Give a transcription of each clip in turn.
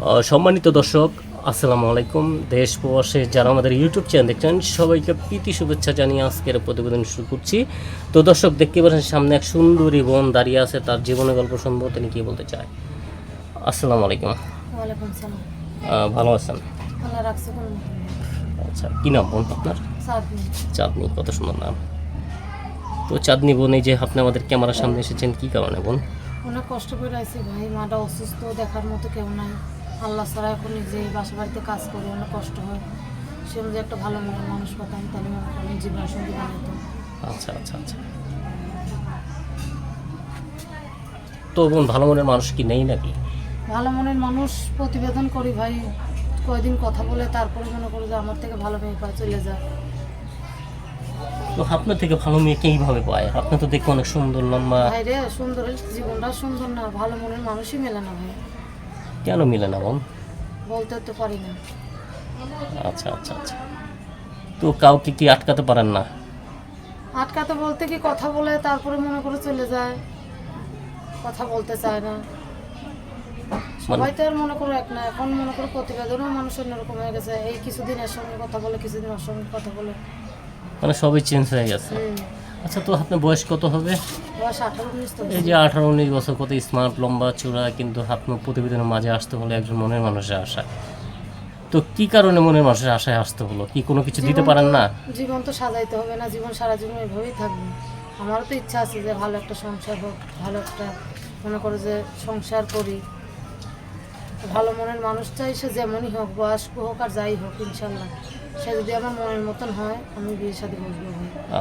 সম্মানিত দর্শক আসসালামু আলাইকুম। দেশ প্রবাসে যারা আমাদের ইউটিউব চ্যানেল দেখছেন সবাইকে প্রীতি শুভেচ্ছা জানিয়ে আজকের প্রতিবেদন শুরু করছি। তো দর্শক দেখতে পাচ্ছেন সামনে এক সুন্দরী বোন দাঁড়িয়ে আছে তার জীবনের গল্প শুনব তিনি কি বলতে চায়? আসসালামু আলাইকুম। ভালো আছেন? আচ্ছা কী নাম বোন আপনার? চাঁদনি। চাঁদনি কত সুন্দর নাম। তো চাঁদনি বোন এই যে আপনি আমাদের ক্যামেরার সামনে এসেছেন কী কারণে বোন? অনেক কষ্ট করে আছি ভাই মাটা অসুস্থ দেখার মতো কেউ নাই। আল্লাহ ছাড়া এখন নিজে বাসা বাড়িতে কাজ করে অনেক কষ্ট হয়। সে অনুযায়ী একটা ভালো মনের মানুষ পাতাম তাহলে মনে করেন জীবন সঙ্গী বানাইতাম। আচ্ছা আচ্ছা আচ্ছা। তো বোন ভালো মনের মানুষ কি নেই নাকি? ভালো মনের মানুষ প্রতিবেদন করি ভাই কয়দিন কথা বলে তারপরে মনে করি যে আমার থেকে ভালো মেয়ে পায় চলে যায়। তো আপনার থেকে ভালো মেয়ে কীভাবে পায়? আপনি তো দেখতে অনেক সুন্দর লম্বা। ভাই রে সুন্দর জীবনটা সুন্দর না ভালো মনের মানুষই মেলে না ভাই। কেন মিলে না বোন বলতে তো পারি না। আচ্ছা আচ্ছা আচ্ছা। তো কাউকে কি আটকাতে পারেন না? আটকাতে বলতে কি কথা বলে তারপরে মনে করে চলে যায়। কথা বলতে চায় না। সবাই তো আর মনে করো এক না এখন মনে করো প্রতিবেদনও মানুষ অন্যরকম হয়ে গেছে। এই কিছুদিন এর সঙ্গে কথা বলে কিছুদিন ওর সঙ্গে কথা বলে। মানে সবই চেঞ্জ হয়ে গেছে। আচ্ছা তো আপনার বয়স কত হবে? এই যে আঠারো উনিশ বছর কত স্মার্ট লম্বা চূড়া কিন্তু আপনার প্রতিবেদনের মাঝে আসতে হলে একজন মনের মানুষের আশা তো কি কারণে মনের মানুষের আশায় আসতে হলো? কি কোনো কিছু দিতে পারেন না? জীবন তো সাজাইতে হবে না জীবন সারা জীবন এভাবেই থাকবে। আমারও তো ইচ্ছা আছে যে ভালো একটা সংসার হোক ভালো একটা মনে করো যে সংসার করি। ভালো মনের মানুষ চাই সে যেমনই হোক বয়স্ক হোক আর যাই হোক ইনশাল্লাহ। সে যদি আমার মনের মতন হয় আমি বিয়ের সাথে বসবো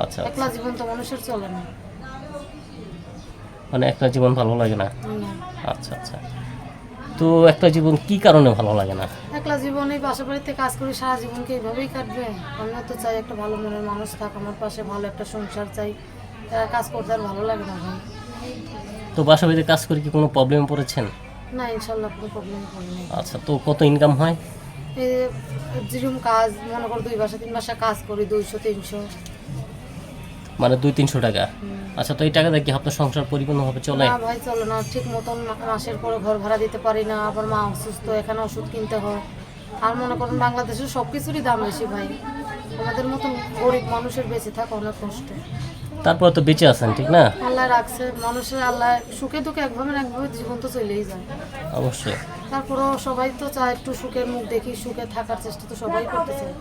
আচ্ছা একলা জীবন তো মানুষের চলে না। মানে একটা জীবন ভালো লাগে না। আচ্ছা আচ্ছা। তো একটা জীবন কি কারণে ভালো লাগে না? একলা জীবনে বাসা বাড়িতে কাজ করি সারা জীবনকে এইভাবেই কাটবে? আমিও তো চাই একটা ভালো মনের মানুষ থাক আমার পাশে ভালো একটা সংসার চাই। তারা কাজ করতে আর ভালো লাগে না ভাই তো বাসা বাড়িতে কাজ করে কি কোনো প্রবলেম পড়েছেন? না ইনশাল্লাহ কোনো প্রবলেম করি আচ্ছা তো কত ইনকাম হয়? এই যেরকম কাজ মনে করো দুই বাসা তিন বাসা কাজ করি দুইশো তিনশো। মানে দুই তিনশো টাকা? আচ্ছা তো এই টাকা দিয়ে কি আপনার সংসার পরিপূর্ণভাবে চলে? না ভাই চলো না। ঠিক মতন মাসের পরে ঘর ভাড়া দিতে পারি না আবার মা অসুস্থ এখানে ওষুধ কিনতে হয়। আর মনে করুন বাংলাদেশের সব কিছুরই দাম বেশি ভাই। আমাদের মতন গরিব মানুষের বেঁচে থাকা অনেক কষ্ট। তারপর তো বেঁচে আছেন ঠিক না? আল্লাহ রাখছে। মানুষের আল্লাহ সুখে দুঃখে একভাবে একভাবে জীবন তো চলেই যায়। অবশ্যই। তারপরেও সবাই তো চায় একটু সুখের মুখ দেখি সুখে থাকার চেষ্টা তো সবাই করতে চায়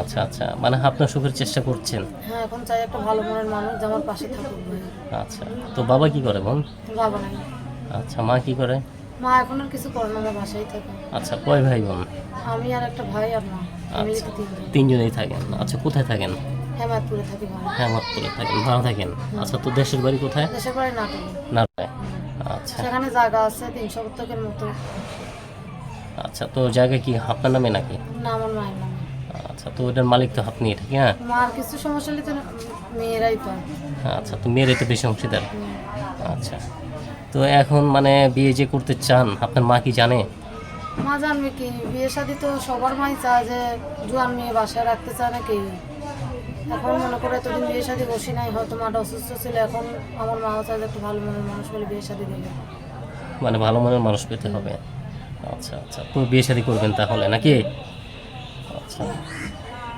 আচ্ছা আচ্ছা। মানে আপনার সুখের চেষ্টা করছেন? হ্যাঁ এখন চাই একটা ভালো মনের মানুষ যে আমার পাশে থাকুক। আচ্ছা। তো বাবা কি করে বোন? বাবা নাই। আচ্ছা মা কি করে? মা এখন আর কিছু করে না আমার বাসায় থাকে। আচ্ছা কয় ভাই বোন? আমি আর একটা ভাই আর মা। ফ্যামিলিতে তিনজনেই থাকেন। আচ্ছা কোথায় থাকেন? হেমায়তপুরে থাকি ভাই। হেমতপুরে থাকেন। ভাড়া থাকেন। আচ্ছা তো দেশের বাড়ি কোথায়? দেশের বাড়ি নাটকে না আচ্ছা সেখানে জায়গা আছে তিনশো শতকের মতো। আচ্ছা তো জায়গা কি আপনার নামে নাকি? না আমার মায়ের নামে। আচ্ছা তো ওটার মালিক তো আপনি ঠিক হ্যাঁ? মার কিছু সমস্যা হলে তো মেয়েরাই পায় আচ্ছা তো মেয়েরই তো বেশি অংশীদার। আচ্ছা তো এখন মানে বিয়ে যে করতে চান আপনার মা কি জানে? মা জানবে কি বিয়ে শাদি তো সবার মাই চায় যে জোয়ান মেয়ে বাসায় রাখতে চায় না কেউ এখন মনে করে এতদিন বিয়ে শাদি বসি নাই হয়তো মাটা অসুস্থ ছিল এখন আমার মা যে একটু ভালো মনের মানুষ বলে বিয়ে শাদি দেবে মানে ভালো মনের মানুষ পেতে হবে। আচ্ছা আচ্ছা তুমি বিয়ে শাদী করবেন তাহলে নাকি? আচ্ছা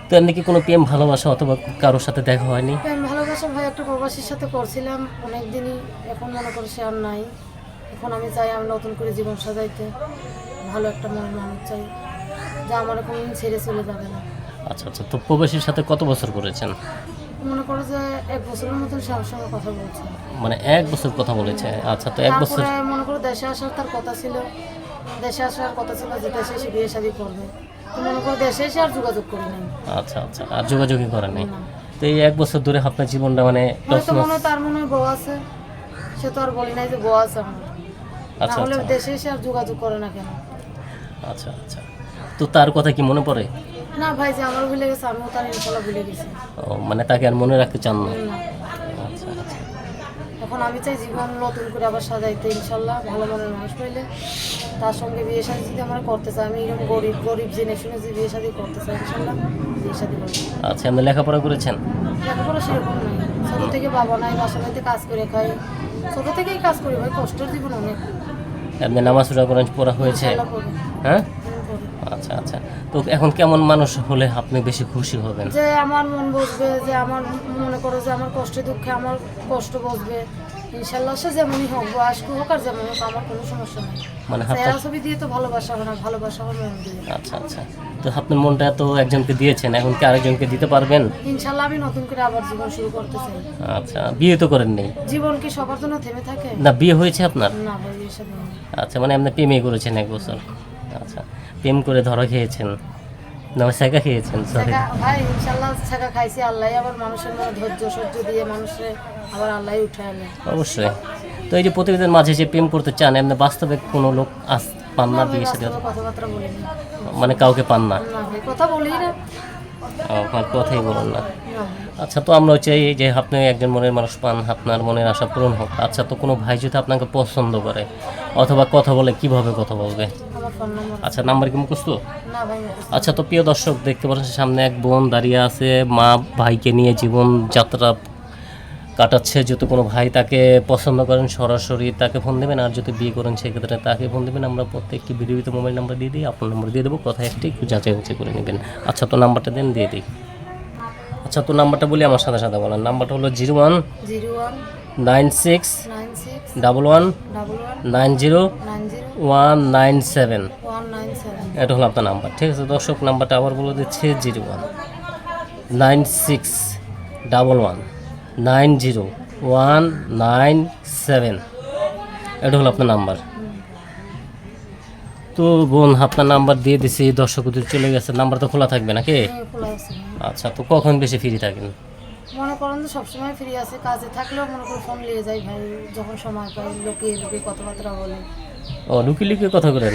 তো এমনি কি কোনো প্রেম ভালোবাসা অথবা কারোর সাথে দেখা হয়নি? প্রেম ভালোবাসা ভাই একটা প্রবাসীর সাথে করছিলাম অনেক দিনই এখন মনে করে সে আর নাই। এখন আমি চাই আমি নতুন করে জীবন সাজাইতে ভালো একটা মনের মানুষ চাই যা আমার কোনোদিন ছেড়ে চলে যাবে না। আচ্ছা আচ্ছা। তো প্রবাসীর সাথে কত বছর করেছেন? মনে করো যে এক বছরের মতন সে আমার সঙ্গে কথা বলছে। মানে এক বছর কথা বলেছে। আচ্ছা তো এক বছর তারপরে মনে করো দেশে আসার তার কথা ছিল। দেশে আসার কথা ছিল যে দেশে এসে বিয়ে শাদি করবে। তো মনে করো দেশে এসে আর যোগাযোগ করি নাই। আচ্ছা আচ্ছা। আর যোগাযোগই করেন নাই। তো এই এক বছর ধরে আপনার জীবনটা মানে হয়তো মনে হয় তার মনে হয় বউ আছে। সে তো আর বলি নাই যে বউ আছে আমার। আচ্ছা তাহলে আচ্ছা। দেশে এসে আর যোগাযোগ করে না কেন? আচ্ছা আচ্ছা। তো তার কথা কি মনে পড়ে? না ভাই যে আমার ভুলে গেছে আমিও তার ইনশাল্লাহ ভুলে গেছি। ও, মানে তাকে আর মনে রাখতে চান না? আচ্ছা আচ্ছা। এখন আমি চাই জীবন নতুন করে আবার সাজাইতে ইনশাল্লাহ। ভালো মনের মানুষ পাইলে তার সঙ্গে বিয়ে শাদি যদি আমার করতে চাই আমি এরকম গরিব গরিব জেনে শুনে যে বিয়ে শাদি করতে চাই ইনশাল্লাহ বিয়ে শাদি করব। আচ্ছা আপনি লেখাপড়া করেছেন? লেখাপড়া সেরকম নাই। ছোটো থেকে বাবা নাই বাসা বাড়িতে কাজ করে খাই। ছোটো থেকেই কাজ করি ভাই কষ্টের জীবন অনেক। আপনি নামাজ রোজা করেন পড়া হয়েছে? হ্যাঁ। আচ্ছা আচ্ছা। তো এখন কেমন মানুষ হলে আপনি বেশি খুশি হবেন? যে আমার মন বসবে যে আমার মনে করো যে আমার কষ্টে দুঃখে আমার কষ্ট বসবে ইনশাল্লাহ সে যেমনই হোক বয়স্ক হোক আর যেমন হোক আমার কোনো সমস্যা নেই। মানে চেহারা ছবি দিয়ে তো ভালোবাসা হবে না ভালোবাসা হবে মন দিয়ে আচ্ছা আচ্ছা। তো আপনার মনটা তো একজনকে দিয়েছেন এখন কি আরেকজনকে দিতে পারবেন? ইনশাল্লাহ আমি নতুন করে আবার জীবন শুরু করতে চাই। আচ্ছা বিয়ে তো করেন নেই জীবন কি সবার জন্য থেমে থাকে? না বিয়ে হয়েছে আপনার? না এসব নেই। আচ্ছা মানে আপনি প্রেমে করেছেন এক বছর। আচ্ছা। প্রেম করে ধরা খেয়েছেন। না শেখা খেয়েছেন সরি ভাই ইনশাআল্লাহ শেখা খাইছি আল্লাহ আবার মানুষের মধ্যে ধৈর্য সহ্য দিয়ে মানুষের আবার আল্লাহ উঠায় আনে। অবশ্যই। তো এই যে প্রতিবেদন মাঝে যে প্রেম করতে চান এমনি বাস্তবে কোনো লোক আস পান না বিয়ে সাথে? কথাবার্তা মানে কাউকে পান না? কথা বলি না। কথাই বলুন না। আচ্ছা তো আমরা চাই যে আপনি একজন মনের মানুষ পান আপনার মনের আশা পূরণ হোক। আচ্ছা তো কোনো ভাই যদি আপনাকে পছন্দ করে অথবা কথা বলে কীভাবে কথা বলবে? আচ্ছা নাম্বার কি মুখস্থ? না আচ্ছা তো প্রিয় দর্শক দেখতে পাচ্ছেন সামনে এক বোন দাঁড়িয়ে আছে মা ভাইকে নিয়ে জীবন যাত্রা কাটাচ্ছে। যদি কোনো ভাই তাকে পছন্দ করেন সরাসরি তাকে ফোন দেবেন আর যদি বিয়ে করেন সেক্ষেত্রে তাকে ফোন দেবেন। আমরা প্রত্যেকটি ভিডিওতে মোবাইল নাম্বার দিয়ে দিই আপনার নাম্বার দিয়ে দেবো। কথা একটি একটু যাচাই বাছাই করে নেবেন। আচ্ছা তো নাম্বারটা দেন দিয়ে দিই। আচ্ছা তো নাম্বারটা বলি আমার সাথে সাথে বলেন। নাম্বারটা হলো zero one zero one nine six nine six double one double one nine zero nine zero one nine seven. One nine seven. এটা হলো আপনার নাম্বার ঠিক আছে? দর্শক নাম্বারটা আবার বলে দিচ্ছে zero one nine six double one nine zero one nine seven. এটা হলো আপনার নাম্বার। তো বোন আপনার নাম্বার দিয়ে দিছি দর্শক চলে গেছে নাম্বার তো খোলা থাকবে নাকি। আচ্ছা তো কখন বেশি ফ্রি থাকেন? মনে করেন যে সবসময় ফ্রি আছে কাজে থাকলেও মনে করি ফোন নিয়ে যাই ভাই যখন সময় পাই লোকে লোকে কথাবার্তা বলে। ও লুকি লুকি কথা করেন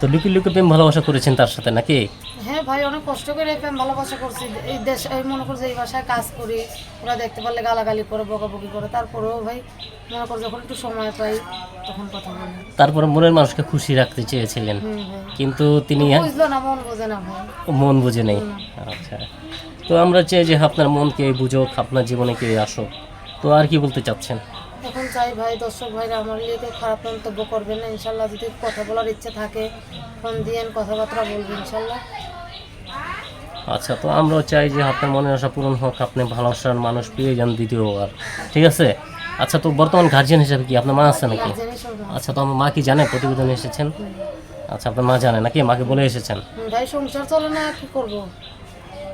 তো লুকি লুকি প্রেম ভালোবাসা করেছেন তার সাথে নাকি? হ্যাঁ ভাই অনেক কষ্ট করে প্রেম ভালোবাসা করছি। এই দেশ এই মনে করছে এই ভাষায় কাজ করি ওরা দেখতে পারলে গালাগালি করে বকাবকি করে তারপরেও ভাই মনে কর যখন একটু সময় পাই তখন কথা বলি। তারপরে মনের মানুষকে খুশি রাখতে চেয়েছিলেন। কিন্তু তিনি বুঝলো না মন বোঝে না মন বুঝে নেই। আচ্ছা। তো আমরা চাই যে আপনার মনকে বুঝুক আপনার জীবনে কে আসুক। তো আর কি বলতে চাচ্ছেন? এখন চাই ভাই দর্শক ভাইরা আমার কেউ খারাপ মন্তব্য করবেন না ইনশাল্লাহ। যদি কথা বলার ইচ্ছে থাকে ফোন দিয়েন কথাবার্তা বলব ইনশাল্লাহ। আচ্ছা তো আমরাও চাই যে আপনার মনের আশা পূরণ হোক আপনি ভালোবাসার মানুষ পেয়ে যান দ্বিতীয়বার। ঠিক আছে? আচ্ছা তো বর্তমান গার্জিয়ান হিসাবে কি আপনার মা আছে নাকি। আচ্ছা তো আমার মা কি জানে? প্রতিবেদনে এসেছেন? আচ্ছা আপনার মা জানে নাকি? মাকে বলে এসেছেন? ভাই সংসার চলে না কি করব?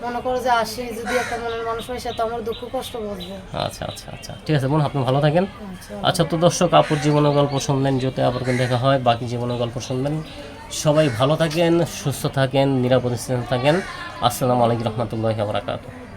মনে করো যে আসি যদি একটা মনের মানুষ হয় সে তো আমার দুঃখ কষ্ট বুঝবে। আচ্ছা আচ্ছা আচ্ছা। ঠিক আছে বোন আপনি ভালো থাকেন। আচ্ছা। আচ্ছা তো দর্শক আপুর জীবনের গল্প শুনলেন যাতে আবার দেখা হয় বাকি জীবনের গল্প শুনবেন সবাই ভালো থাকেন সুস্থ থাকেন নিরাপদ থাকেন। আসসালামু আলাইকুম রহমতুল্লাহ বারাকাতুহ।